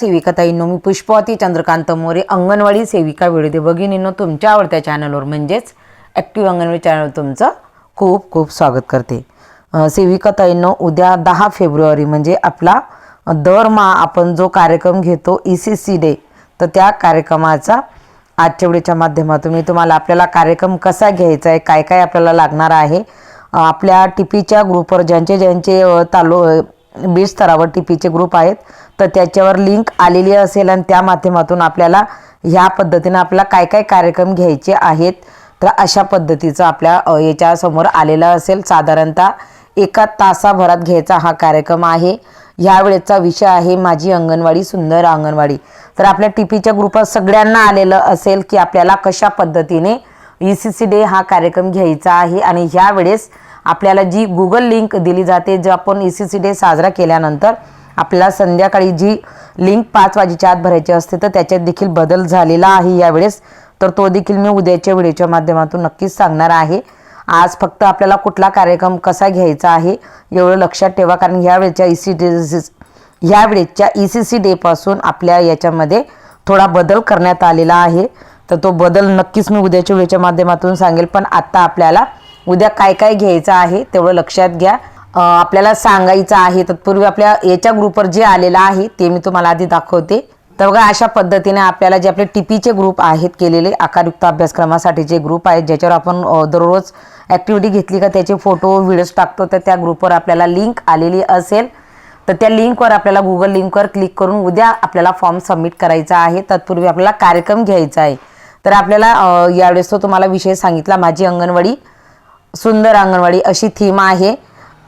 सेविकाताईंनो मी पुष्पवती चंद्रकांत मोरे अंगणवाडी सेविका विरोधी भगिनींनो तुमच्या आवडत्या चॅनलवर म्हणजेच ॲक्टिव्ह अंगणवाडी चॅनलवर तुमचं खूप खूप स्वागत करते. सेविकाताईंनो उद्या दहा फेब्रुवारी म्हणजे आपला दरमहा आपण जो कार्यक्रम घेतो ई सी सी डे तर त्या कार्यक्रमाचा आजच्या माध्यमातून मी तुम्हाला आपल्याला कार्यक्रम कसा घ्यायचा आहे काय काय आपल्याला लागणार आहे आपल्या आपल्या टीपीच्या ग्रुपवर ज्यांचे ज्यांचे तालु बीड स्तरावर टी पीचे ग्रुप आहेत तर त्याच्यावर लिंक आलेली असेल आणि त्या माध्यमातून आपल्याला ह्या पद्धतीनं आपल्याला काय काय कार्यक्रम घ्यायचे आहेत तर अशा पद्धतीचं आपल्या याच्यासमोर आलेलं असेल. साधारणतः एका तासाभरात घ्यायचा हा कार्यक्रम आहे. ह्यावेळेचा विषय आहे माझी अंगणवाडी सुंदर अंगणवाडी. तर आपल्या टी पीच्या ग्रुपात सगळ्यांना आलेलं असेल की आपल्याला कशा पद्धतीने ई सी सी डे हा कार्यक्रम घ्यायचा आहे आणि ह्यावेळेस आपल्याला जी गुगल लिंक दिली जाते जो आपण ई सी सी डे साजरा केल्यानंतर आपल्याला संध्याकाळी जी लिंक पाच वाजेच्या आत भरायची असते तर त्याच्यात देखील बदल झालेला आहे यावेळेस. तर तो देखील मी उद्याच्या व्हिडिओच्या माध्यमातून नक्कीच सांगणार आहे. आज फक्त आपल्याला कुठला कार्यक्रम कसा घ्यायचा आहे एवढं लक्षात ठेवा कारण ह्यावेळेच्या ई सी डे ह्यावेळेच्या ई सी सी डेपासून आपल्या याच्यामध्ये थोडा बदल करण्यात आलेला आहे. तर तो बदल नक्कीच मी उद्याच्या वेळेच्या माध्यमातून सांगेल पण आत्ता आपल्याला उद्या काय काय घ्यायचं आहे तेवढं लक्षात घ्या. आपल्याला सांगायचं आहे तत्पूर्वी आपल्या याच्या ग्रुपवर जे आलेलं आहे ते मी तुम्हाला आधी दाखवते. तर बघा अशा पद्धतीने आपल्याला जे आपले टीपीचे ग्रुप आहेत केलेले आकारयुक्त अभ्यासक्रमासाठी जे ग्रुप आहेत ज्याच्यावर आपण दररोज ॲक्टिव्हिटी घेतली का त्याचे फोटो व्हिडिओज टाकतो तर त्या ग्रुपवर आपल्याला लिंक आलेली असेल. तर त्या लिंकवर आपल्याला गुगल लिंकवर क्लिक करून उद्या आपल्याला फॉर्म सबमिट करायचा आहे. तत्पूर्वी आपल्याला कार्यक्रम घ्यायचा आहे. तर आपल्याला यावेळेस तो तुम्हाला विषय सांगितला. माझी अंगणवाडी सुंदर अंगणवाडी अशी थीम आहे.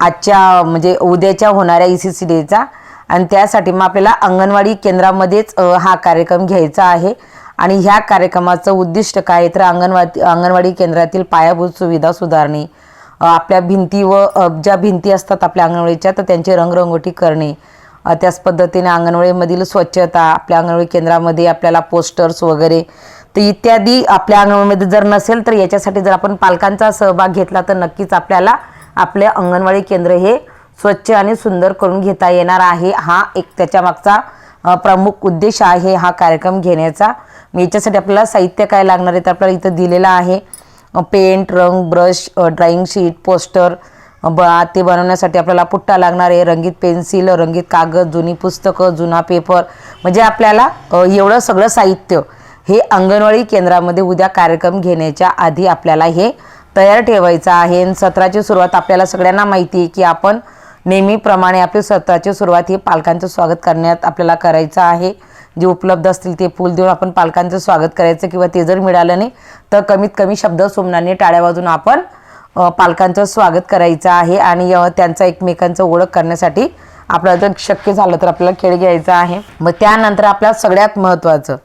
आजच्या म्हणजे उद्याच्या होणाऱ्या ई सी सी डेचा आणि त्यासाठी मग आपल्याला अंगणवाडी केंद्रामध्येच हा कार्यक्रम घ्यायचा आहे. आणि ह्या कार्यक्रमाचं उद्दिष्ट काय आहे? तर अंगणवाडी अंगणवाडी केंद्रातील पायाभूत सुविधा सुधारणे आपल्या भिंती व ज्या भिंती असतात आपल्या अंगणवाडीच्या तर त्यांची रंगरंगोटी करणे. त्याच पद्धतीने अंगणवाडीमधील स्वच्छता आपल्या अंगणवाडी केंद्रामध्ये आपल्याला पोस्टर्स वगैरे तर इत्यादी आपल्या अंगणवाडीमध्ये जर नसेल तर याच्यासाठी जर आपण पालकांचा सहभाग घेतला तर नक्कीच आपल्याला आपले अंगणवाडी केंद्र हे स्वच्छ आणि सुंदर करून घेता येणार आहे. हा एक त्याच्या मागचा प्रमुख उद्देश आहे हा कार्यक्रम घेण्याचा. याच्यासाठी आपल्याला साहित्य काय लागणार आहे तर आपल्याला इथं दिलेलं आहे. पेंट रंग ब्रश अ, ड्रॉइंग शीट पोस्टर ब ते बनवण्यासाठी आपल्याला पुट्टा लागणार आहे. रंगीत पेन्सिल रंगीत कागद जुनी पुस्तकं जुना पेपर. म्हणजे आपल्याला एवढं सगळं साहित्य हे अंगणवाडी केंद्रामध्ये उद्या कार्यक्रम घेण्याच्या आधी आपल्याला हे तयार ठेवायचं आहे. आणि सत्राची सुरुवात आपल्याला सगळ्यांना माहिती आहे की आपण नेहमीप्रमाणे आपली सत्राची सुरुवात ही पालकांचं स्वागत करण्यात आपल्याला करायचं आहे. जे उपलब्ध असतील ते फूल देऊन आपण पालकांचं स्वागत करायचं किंवा ते जर मिळालं नाही तर कमीत कमी शब्द सोमनाने टाळ्या वाजून आपण पालकांचं स्वागत करायचं आहे. आणि त्यांचा एकमेकांचं ओळख करण्यासाठी आपल्याला जर शक्य झालं तर आपल्याला खेळ घ्यायचा आहे. मग त्यानंतर आपल्या सगळ्यात महत्त्वाचं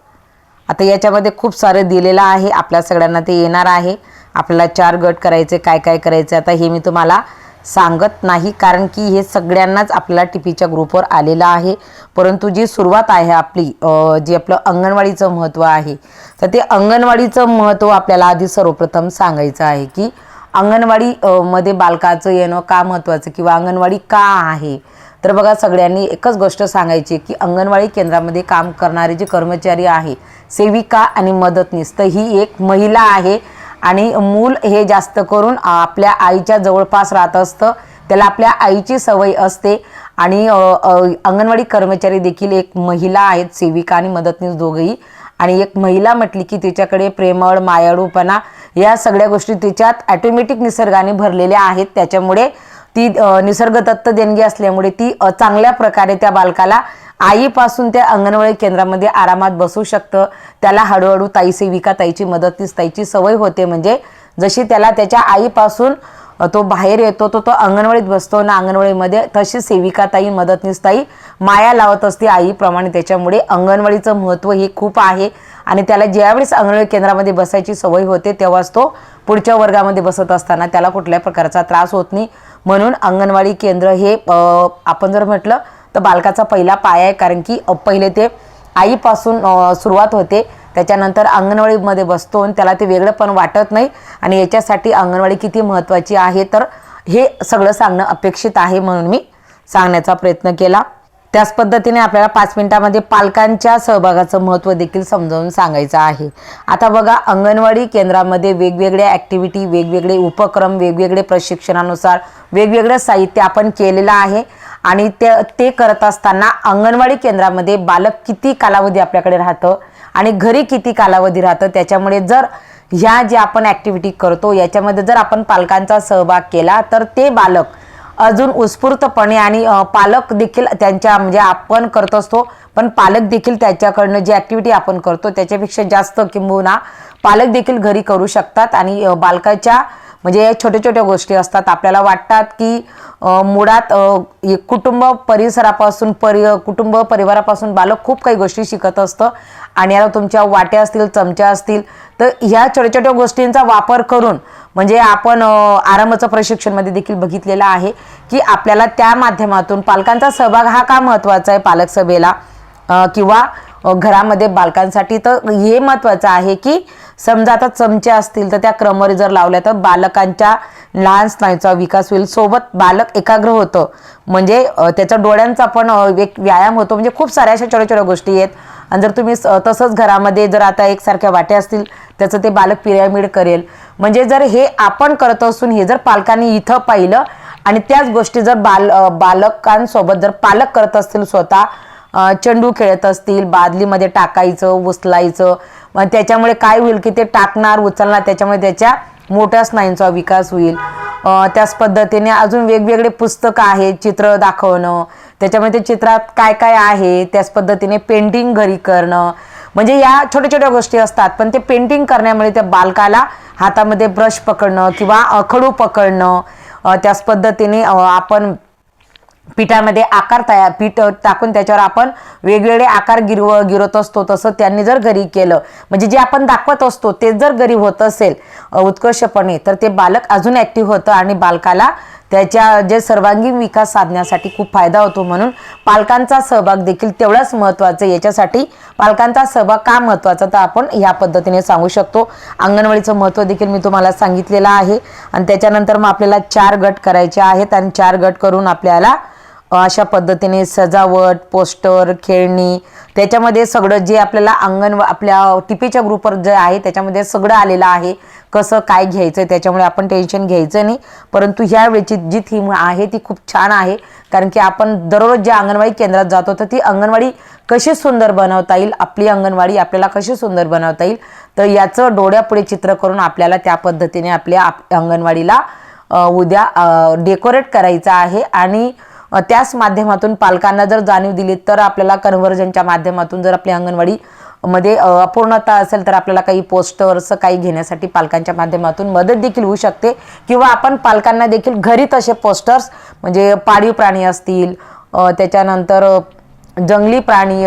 आता याच्यामध्ये खूप सारं दिलेलं आहे. आपल्या सगळ्यांना ते येणार आहे. आपल्याला चार गट करायचे काय काय करायचे आता हे मी तुम्हाला सांगत नाही कारण की हे सगळ्यांनाच आपल्याला टीपीच्या ग्रुपवर आलेलं आहे. परंतु जी सुरुवात आहे आपली जी जे आपलं अंगणवाडीचं महत्त्व आहे तर ते अंगणवाडीचं महत्त्व आपल्याला आधी सर्वप्रथम सांगायचं आहे की अंगणवाडी मध्ये बालकाचं येणं का महत्त्वाचं किंवा अंगणवाडी का आहे? तर बघा सगळ्यांनी एकच गोष्ट सांगायची की अंगणवाडी केंद्रामध्ये काम करणारे जे कर्मचारी आहे सेविका आणि मदतनीस तर ही एक महिला आहे आणि मूल हे जास्त करून आपल्या आईच्या जवळपास राहत असतं. त्याला आपल्या आईची सवय असते. आणि अंगणवाडी कर्मचारी देखील एक महिला आहेत सेविका आणि मदतनीस दोघंही. आणि एक महिला म्हटली की तिच्याकडे प्रेमळ मायाळूपणा या सगळ्या गोष्टी तिच्यात ॲटोमॅटिक निसर्गाने भरलेल्या आहेत. त्याच्यामुळे ती निसर्गदत्त देणगी असल्यामुळे ती चांगल्या प्रकारे त्या बालकाला आईपासून त्या अंगणवाडी केंद्रामध्ये आरामात बसू शकतं. त्याला हळूहळू ताई सेविका ताईची मदतीस ताईची सवय होते. म्हणजे जशी त्याला त्याच्या आईपासून तो बाहेर येतो तो तो अंगणवाडीत बसतो ना अंगणवाडीमध्ये तशी सेविका ताई मदतनीस ताई माया लावत असते आईप्रमाणे त्याच्यामुळे अंगणवाडीचं महत्त्व हे खूप आहे आणि त्याला ज्यावेळेस अंगणवाडी केंद्रामध्ये बसायची सवय होते तेव्हाच तो पुढच्या वर्गामध्ये बसत असताना त्याला कुठल्याही प्रकारचा त्रास होत नाही. म्हणून अंगणवाडी केंद्र हे आपण जर म्हटलं तर बालकाचा पहिला पाया आहे कारण की पहिले ते आईपासून सुरुवात होते. त्याच्यानंतर अंगणवाडीमध्ये बसतो आणि त्याला ते वेगळं पण वाटत नाही. आणि याच्यासाठी अंगणवाडी किती महत्त्वाची आहे तर हे सगळं सांगणं अपेक्षित आहे म्हणून मी सांगण्याचा प्रयत्न केला. त्याच पद्धतीने आपल्याला पाच मिनिटामध्ये पालकांच्या सहभागाचं महत्त्व देखील समजावून सांगायचं आहे. आता बघा अंगणवाडी केंद्रामध्ये वेगवेगळ्या ॲक्टिव्हिटी वेगवेगळे उपक्रम वेगवेगळे प्रशिक्षणानुसार वेगवेगळं साहित्य आपण केलेलं आहे. आणि ते ते करत असताना अंगणवाडी केंद्रामध्ये बालक किती कालावधी आपल्याकडे राहतं आणि घरी किती कालावधी राहतं त्याच्यामुळे जर ह्या ज्या आपण ॲक्टिव्हिटी करतो याच्यामध्ये जर आपण पालकांचा सहभाग केला तर ते बालक अजून उत्स्फूर्तपणे आणि पालक देखील त्यांच्या म्हणजे आपण करत असतो पण पालक देखील त्याच्याकडनं जी ॲक्टिव्हिटी आपण करतो त्याच्यापेक्षा जास्त किंबहुना पालक देखील घरी करू शकतात आणि बालकाच्या म्हणजे या छोट्या छोट्या गोष्टी असतात. आपल्याला वाटतात की मुळात कुटुंब परिसरापासून परि कुटुंब परिवारापासून बालक खूप काही गोष्टी शिकत असतं आणि आता तुमच्या वाट्या असतील चमच्या असतील तर ह्या छोट्या छोट्या गोष्टींचा वापर करून म्हणजे आपण आरंभाचं आरामाचं प्रशिक्षणमध्ये देखील बघितलेलं आहे की आपल्याला त्या माध्यमातून पालकांचा सहभाग हा का महत्त्वाचा आहे पालक सभेला किंवा घरामध्ये बालकांसाठी तर हे महत्त्वाचं आहे की समजा आता चमचे असतील तर त्या क्रमवारी जर लावल्या तर बालकांच्या लहान स्नायूचा विकास होईल. सोबत बालक एकाग्र होतं. म्हणजे त्याच्या डोळ्यांचा पण एक व्यायाम होतो. म्हणजे खूप साऱ्या अशा छोट्या छोट्या गोष्टी आहेत. आणि जर तुम्ही स- तसंच घरामध्ये जर आता एकसारख्या वाट्या असतील त्याचं ते बालक पिरॅमिड करेल. म्हणजे जर हे आपण करत असून हे जर पालकांनी इथं पाहिलं आणि त्याच गोष्टी जर बाल बालकांसोबत जर पालक करत असतील स्वतः चेंडू खेळत असतील बादलीमध्ये टाकायचं उचलायचं. मग त्याच्यामुळे काय होईल की ते टाकणार उचलणार त्याच्यामुळे त्याच्या मोठ्या स्नायूंचा विकास होईल. त्याच पद्धतीने अजून वेगवेगळे पुस्तकं आहेत चित्र दाखवणं. त्याच्यामध्ये चित्रात काय काय आहे त्याच पद्धतीने पेंटिंग घरी करणं. म्हणजे या छोट्या छोट्या गोष्टी असतात पण ते पेंटिंग करण्यामुळे त्या बालकाला हातामध्ये ब्रश पकडणं किंवा अखडू खडू पकडणं त्याच पद्धतीने आपण पिठामध्ये आकार तयार पीठ टाकून त्याच्यावर आपण वेगवेगळे आकार गिरव गिरवत असतो तसं त्यांनी जर घरी केलं म्हणजे जे आपण दाखवत असतो ते जर घरी होत असेल उत्कर्षपणे तर ते बालक अजून ॲक्टिव्ह होतं आणि बालकाला त्याच्या जे सर्वांगीण विकास साधण्यासाठी खूप फायदा होतो म्हणून पालकांचा सहभाग देखील तेवढाच महत्त्वाचं आहे. याच्यासाठी पालकांचा सहभाग का महत्त्वाचा तर आपण ह्या पद्धतीने सांगू शकतो अंगणवाडीचं महत्त्व देखील मी तुम्हाला सांगितलेलं आहे आणि त्याच्यानंतर मग आपल्याला चार गट करायचे आहेत आणि चार गट करून आपल्याला अशा पद्धतीने सजावट पोस्टर खेळणी त्याच्यामध्ये सगळं जे आपल्याला अंगण आपल्या टिपेच्या ग्रुपवर जे आहे त्याच्यामध्ये सगळं आलेलं आहे. कसं काय घ्यायचं आहे त्याच्यामुळे आपण टेन्शन घ्यायचं नाही. परंतु ह्या वेळची जी थीम आहे ती खूप छान आहे. कारण की आपण दररोज ज्या अंगणवाडी केंद्रात जातो तर ती अंगणवाडी कशी सुंदर बनवता येईल आपली अंगणवाडी आपल्याला कशी सुंदर बनवता येईल तर याचं डोळ्यापुढे चित्र करून आपल्याला त्या पद्धतीने आपल्या आप- अंगणवाडीला उद्या डेकोरेट करायचं आहे. आणि त्याच माध्यमातून पालकांना जर जाणीव दिली तर आपल्याला कन्व्हर्जनच्या माध्यमातून जर आपली अंगणवाडी मध्ये अपूर्णता असेल तर आपल्याला काही पोस्टर्स काही घेण्यासाठी पालकांच्या माध्यमातून मदत देखील होऊ शकते. किंवा आपण पालकांना देखील घरी तसे पोस्टर्स म्हणजे पाळीव प्राणी असतील त्याच्यानंतर जंगली प्राणी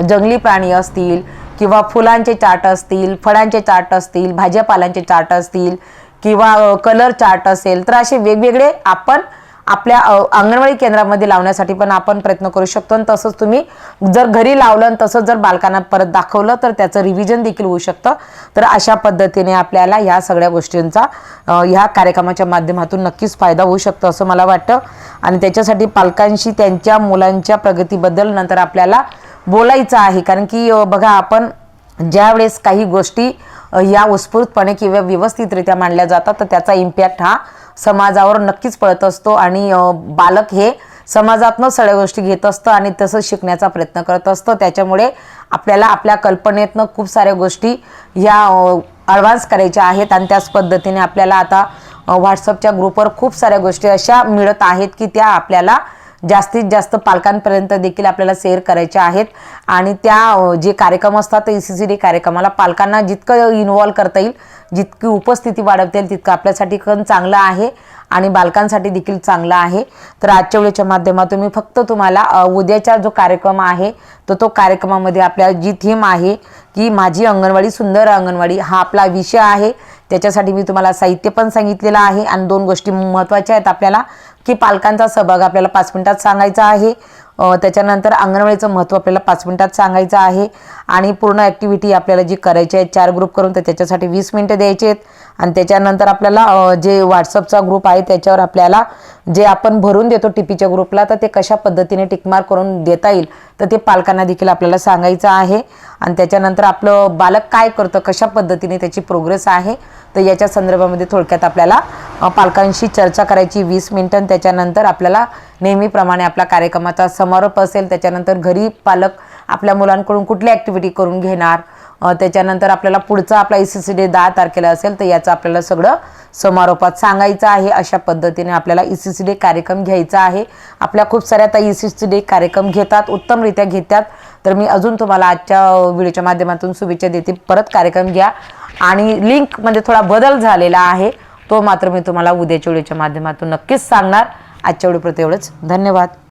जंगली प्राणी असतील किंवा फुलांचे चाट असतील फळांचे चाट असतील भाज्यापालांचे चाट असतील किंवा कलर चार्ट असेल तर असे वेगवेगळे आपण आपल्या अंगणवाडी केंद्रामध्ये लावण्यासाठी पण आपण प्रयत्न करू शकतो. आणि तसंच तुम्ही जर घरी लावलं आणि तसंच जर बालकांना परत दाखवलं तर त्याचं रिव्हिजन देखील होऊ शकतं. तर अशा पद्धतीने आपल्याला ह्या सगळ्या गोष्टींचा ह्या कार्यक्रमाच्या माध्यमातून नक्कीच फायदा होऊ शकतो असं मला वाटतं. आणि त्याच्यासाठी पालकांशी त्यांच्या मुलांच्या प्रगतीबद्दल नंतर आपल्याला बोलायचं आहे. कारण की बघा आपण ज्यावेळेस काही गोष्टी या उत्स्फूर्तपणे किंवा व्यवस्थितरित्या मांडल्या जातात तर त्याचा इम्पॅक्ट हा समाजावर नक्कीच पळत असतो. आणि बालक हे समाजातनं सगळ्या गोष्टी घेत असतं आणि तसंच शिकण्याचा प्रयत्न करत असतं. त्याच्यामुळे आपल्याला आपल्या कल्पनेतनं खूप साऱ्या गोष्टी ह्या ॲडव्हान्स करायच्या आहेत आणि त्याच पद्धतीने आपल्याला आता व्हॉट्सअपच्या ग्रुपवर खूप साऱ्या गोष्टी अशा मिळत आहेत की त्या आपल्याला जास्तीत जास्त पालकांपर्यंत देखील आपल्याला शेअर करायच्या आहेत. आणि त्या जे कार्यक्रम असतात ई सी सी डी कार्यक्रमाला पालकांना जितकं इन्वॉल्व करता येईल जितकी उपस्थिती वाढवता येईल तितकं आपल्यासाठी पण चांगलं आहे आणि बालकांसाठी देखील चांगलं आहे. तर आजच्या वेळेच्या माध्यमातून मी फक्त तुम्हाला उद्याचा जो कार्यक्रम आहे तर तो कार्यक्रमामध्ये आपल्या जी थीम आहे की माझी अंगणवाडी सुंदर अंगणवाडी हा आपला विषय आहे. त्याच्यासाठी मी तुम्हाला साहित्य पण सांगितलेलं आहे आणि दोन गोष्टी महत्त्वाच्या आहेत आपल्याला. की पालकांचा सहभाग आपल्याला पाच मिनिटात सांगायचा आहे. त्याच्यानंतर अंगणवाडीचं महत्त्व आपल्याला पाच मिनिटात सांगायचं आहे. आणि पूर्ण ॲक्टिव्हिटी आपल्याला जी करायची आहे चार ग्रुप करून तर त्याच्यासाठी वीस मिनटं द्यायचे आहेत आणि त्याच्यानंतर आपल्याला जे व्हॉट्सअपचा ग्रुप आहे त्याच्यावर आपल्याला जे आपण भरून देतो टीपीच्या ग्रुपला तर ते कशा पद्धतीने टिकमार करून देता येईल तर ते पालकांना देखील आपल्याला सांगायचं आहे. आणि त्याच्यानंतर आपलं बालक काय करतं कशा पद्धतीने त्याची प्रोग्रेस आहे तर याच्या संदर्भामध्ये थोडक्यात आपल्याला पालकांशी चर्चा करायची वीस मिनिटं. आणि त्याच्यानंतर आपल्याला नेहमीप्रमाणे आपला कार्यक्रमाचा समारोप असेल त्याच्यानंतर घरी पालक आपल्या मुलांकडून कुठली ॲक्टिव्हिटी करून घेणार त्याच्यानंतर आपल्याला पुढचा आपला ई सी सी डे दहा तारखेला असेल तर याचं आपल्याला सगळं समारोपात सांगायचं आहे. अशा पद्धतीने आपल्याला ई सी सी डे कार्यक्रम घ्यायचा आहे. आपल्या खूप साऱ्या आता ई सी सी डे कार्यक्रम घेतात उत्तमरित्या घेतात. तर मी अजून तुम्हाला आजच्या व्हिडिओच्या माध्यमातून शुभेच्छा देते. परत कार्यक्रम घ्या. आणि लिंकमध्ये थोडा बदल झालेला आहे तो मात्र मी तुम्हाला उद्याच्या व्हिडिओच्या माध्यमातून नक्कीच सांगणार. आजच्या व्हिडिओप्रती एवढंच. धन्यवाद.